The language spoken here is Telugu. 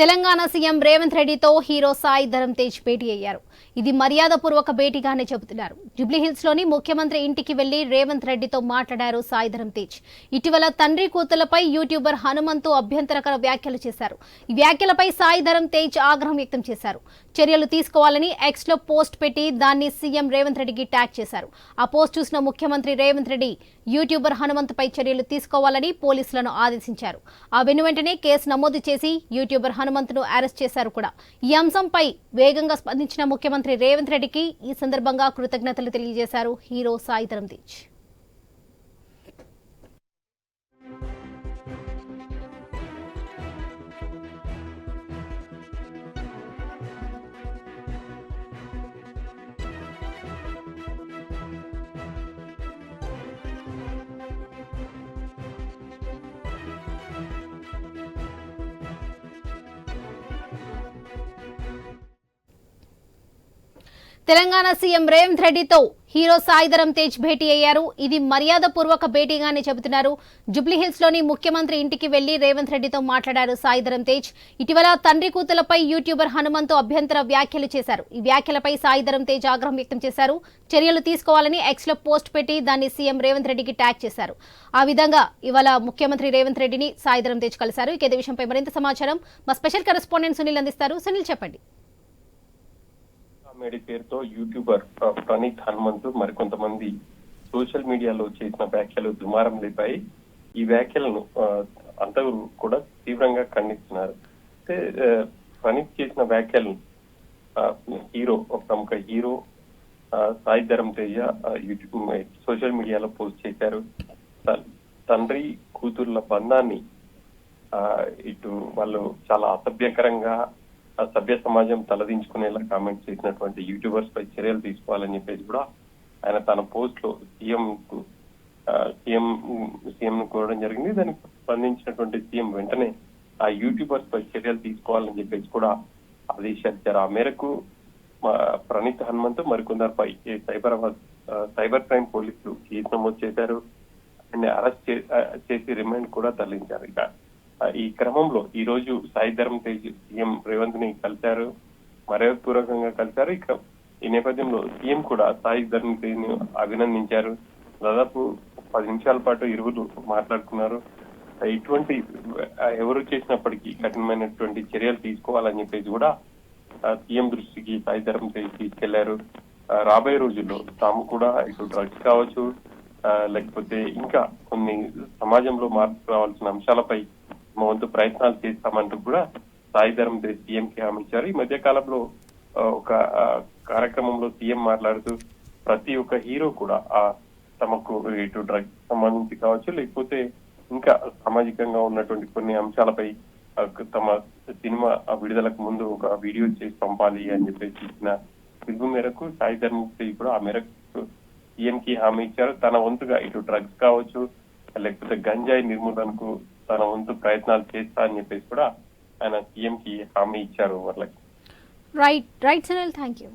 తెలంగాణ సీఎం రేవంత్ రెడ్డితో హీరో సాయి ధరం తేజ్ భేటీ అయ్యారు. ఇది మర్యాదపూర్వక భేటీగానే చెబుతున్నారు. జూబ్లీహిల్స్లోని ముఖ్యమంత్రి ఇంటికి వెళ్ళి రేవంత్ రెడ్డితో మాట్లాడారు సాయి ధరం తేజ్. ఇటీవల తండ్రి కూతులపై యూట్యూబర్ హనుమంతు అభ్యంతరకర వ్యాఖ్యలు చేశారు. ఈ వ్యాఖ్యలపై సాయి ధరం తేజ్ ఆగ్రహం వ్యక్తం చేశారు. చర్యలు తీసుకోవాలని ఎక్స్లో పోస్ట్ పెట్టి దాన్ని సీఎం రేవంత్ రెడ్డికి ట్యాగ్ చేశారు. ఆ పోస్ట్ చూసిన ముఖ్యమంత్రి రేవంత్ రెడ్డి యూట్యూబర్ హనుమంతుపై చర్యలు తీసుకోవాలని పోలీసులను ఆదేశించారు. ఆ వెను వెంటనే కేసు నమోదు చేసి యూట్యూబర్ హనుమంతును అరెస్ట్ చేశారు కూడా. ఈ అంశంపై వేగంగా స్పందించిన ముఖ్యమంత్రి రేవంత్ రెడ్డికి ఈ సందర్భంగా కృతజ్ఞతలు తెలియజేశారు హీరో సాయి ధరమ్ తెలంగాణ సీఎం రేవంత్ రెడ్డితో హీరో సాయిధరం తేజ్ భేటీ అయ్యారు. ఇది మర్యాదపూర్వక భేటీగానే చెబుతున్నారు. జూబ్లీహిల్స్లోని ముఖ్యమంత్రి ఇంటికి వెళ్ళి రేవంత్ రెడ్డితో మాట్లాడారు సాయిధరం తేజ్. ఇటీవల తండ్రి కూతులపై యూట్యూబర్ హనుమంతు అభ్యంతర వ్యాఖ్యలు చేశారు. ఈ వ్యాఖ్యలపై సాయిధరం తేజ్ ఆగ్రహం వ్యక్తం చేశారు. చర్యలు తీసుకోవాలని ఎక్స్లో పోస్ట్ పెట్టి దాన్ని సీఎం రేవంత్ రెడ్డికి ట్యాగ్ చేశారు. ఆ విధంగా ఇవాళ ముఖ్యమంత్రి రేవంత్ రెడ్డిని సాయిధరం తేజ్ కలిశారు. ఇక విషయంపై మరింత సమాచారం మా స్పెషల్ కరెస్పాండెంట్ సునీల్ అందిస్తారు. సునీల్ చెప్పండి. కామెడీ పేరుతో యూట్యూబర్ ప్రణీత్ హనుమంతు మరికొంతమంది సోషల్ మీడియాలో చేసిన వ్యాఖ్యలు దుమారం లేపాయి. ఈ వ్యాఖ్యలను అందరూ కూడా తీవ్రంగా ఖండిస్తున్నారు. అయితే ప్రణీత్ చేసిన వ్యాఖ్యలను హీరో ఒక ప్రముఖ hero Sai Dharam Teja YouTube social media post చేశారు. తండ్రి కూతుర్ల బంధాన్ని ఇటు వాళ్ళు చాలా అసభ్యకరంగా సభ్య సమాజం తలదించుకునేలా కామెంట్ చేసినటువంటి యూట్యూబర్స్ పై చర్యలు తీసుకోవాలని చెప్పేసి కూడా ఆయన తన పోస్ట్లో సీఎం కు సీఎం సీఎం ను కోరడం జరిగింది. దానికి స్పందించినటువంటి సీఎం వెంటనే ఆ యూట్యూబర్స్ పై చర్యలు తీసుకోవాలని చెప్పేసి కూడా ఆదేశాలు ఇచ్చారు. ఆ మేరకు ప్రణీత్ హనుమంత్ మరికొందరిపై సైబరాబాద్ సైబర్ క్రైమ్ పోలీసులు కేసు నమోదు చేశారు. ఆయన్ని అరెస్ట్ చేసి రిమాండ్ కూడా తరలించారు. ఇక ఈ క్రమంలో ఈ రోజు సాయి ధర్మ తేజ్ సీఎం రేవంత్ని కలిశారు మర్యాదపూర్వకంగా కలిశారు. ఇక ఈ నేపథ్యంలో సీఎం కూడా సాయి ధర్మ తేజ్ని అభినందించారు. దాదాపు పది నిమిషాల పాటు ఇరువురు మాట్లాడుకున్నారు. ఇటువంటి ఎవరు చేసినప్పటికీ కఠినమైనటువంటి చర్యలు తీసుకోవాలని చెప్పేసి కూడా సీఎం దృష్టికి సాయి ధర్మ తేజ్ తీసుకెళ్ళారు. రాబోయే రోజుల్లో తాము కూడా ఇటు డ్రగ్స్ కావచ్చు లేకపోతే ఇంకా కొన్ని సమాజంలో మార్పు రావాల్సిన అంశాలపై మా వంతు ప్రయత్నాలు చేస్తామంటూ కూడా సాయి ధర్మ సీఎం కి హామీ ఇచ్చారు ఈ మధ్య కాలంలో ఒక కార్యక్రమంలో సీఎం మాట్లాడుతూ ప్రతి ఒక్క హీరో కూడా ఆ తమకు ఇటు డ్రగ్ సంబంధించి కావచ్చు లేకపోతే ఇంకా సామాజికంగా ఉన్నటువంటి కొన్ని అంశాలపై తమ సినిమా విడుదలకు ముందు ఒక వీడియో చేసి పంపాలి అని చెప్పేసి ఇచ్చిన పిలుపు మేరకు సాయి ధర్మ కూడా ఆ మేరకు సీఎం కి హామీ ఇచ్చారు తన వంతుగా ఇటు డ్రగ్స్ కావచ్చు లేకపోతే గంజాయి నిర్మూలనకు తన వంతు ప్రయత్నాలు చేస్తా అని చెప్పేసి కూడా ఆయన సీఎం కి హామీ ఇచ్చారు వాళ్ళకి right right Sunil thank you